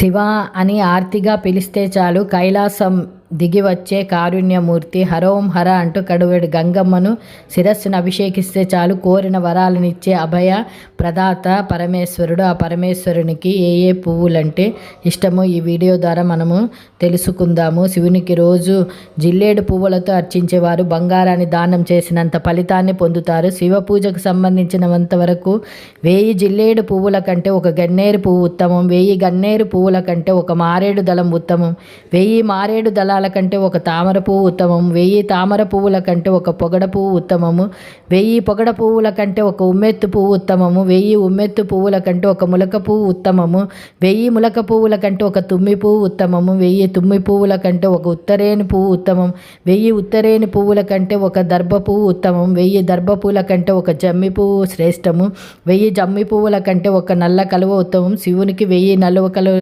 శివ అని ఆర్తిగా పిలిస్తే చాలు కైలాసం దిగి వచ్చే కారుణ్యమూర్తి హరోం హర అంటూ కడువెడు గంగమ్మను శిరస్సును అభిషేకిస్తే చాలు కోరిన వరాలనిచ్చే అభయ ప్రదాత పరమేశ్వరుడు. ఆ పరమేశ్వరునికి ఏ ఏ పువ్వులంటే ఇష్టమో ఈ వీడియో ద్వారా మనము తెలుసుకుందాము. శివునికి రోజు జిల్లేడు పువ్వులతో అర్చించేవారు. బంగారాన్ని దానం చేసినంత ఫలితాన్ని పొందుతారు. శివ పూజకు సంబంధించినంత వరకు వేయి జిల్లేడు పువ్వుల కంటే ఒక గన్నేరు పువ్వు ఉత్తమం. వెయ్యి గన్నేరు పువ్వుల కంటే ఒక మారేడు దళం ఉత్తమం. వెయ్యి మారేడు దళాల కంటే ఒక తామర పువ్వు ఉత్తమం. వెయ్యి తామర పువ్వుల కంటే ఒక పొగడ పువ్వు ఉత్తమము వెయ్యి పొగడ పువ్వుల కంటే ఒక ఉమ్మెత్తు పువ్వు ఉత్తమము వెయ్యి ఉమ్మెత్తు పువ్వుల కంటే ఒక ములక పువ్వు ఉత్తమము వెయ్యి ములక పువ్వుల కంటే ఒక తుమ్మి పువ్వు ఉత్తమము వెయ్యి తుమ్మి పువ్వుల కంటే ఒక ఉత్తరేణి పువ్వు ఉత్తమం. వెయ్యి ఉత్తరేణి పువ్వుల కంటే ఒక దర్భ పువ్వు ఉత్తమం. వెయ్యి దర్భ పువ్వుల కంటే ఒక జమ్మి పువ్వు శ్రేష్టము. వెయ్యి జమ్మి పువ్వుల కంటే ఒక నల్ల కలువ ఉత్తమం. శివునికి వెయ్యి నలువ కలువ